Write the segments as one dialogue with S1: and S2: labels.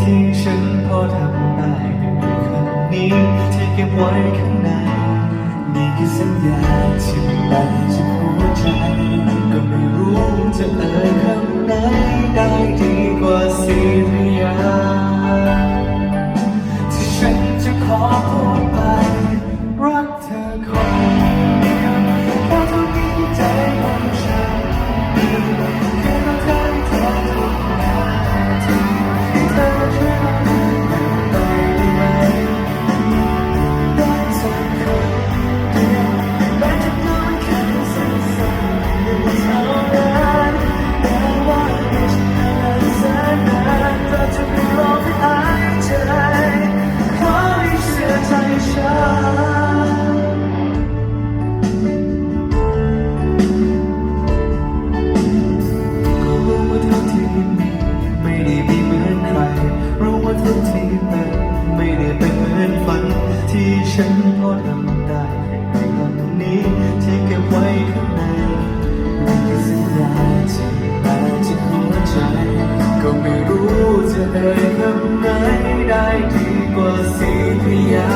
S1: ที่ฉันพอทำได้ในคำนี้ ที่เก็บไว้ข้างในนี่คือสัญญาที่ดังจากหัวใจก็ไม่รู้จะเอ่ยคำไหนได้ดีกว่าสิ ฉันก็ทำได้ในตอนนี้ที่เก็บไว้ข้างในไม่คือสัญญาที่มาจากหัวใจ ก็ไม่รู้จะเอ่ยคำไหนได้ดีกว่าสีพยา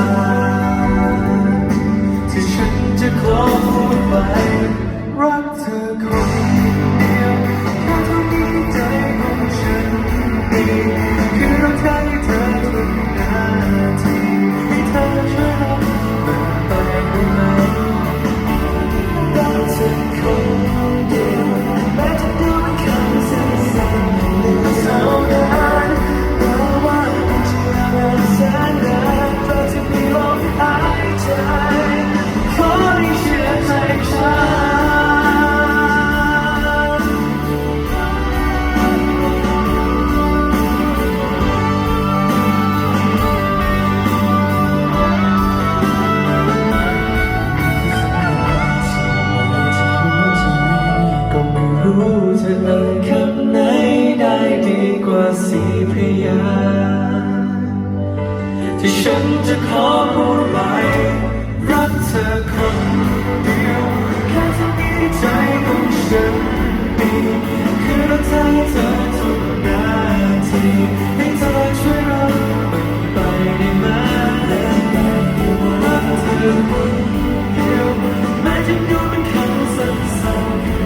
S1: ที่ฉันจะขอพูดไป ขอพูดใหม่รักเธอคนเดียวแค่เท่นี้ใจของฉันมีคือรักเธอทุกนาทีให้เธอช่วยเราไปได้ไหมรักเธอคนเดียวแม้จะดูเป็นคำสั้น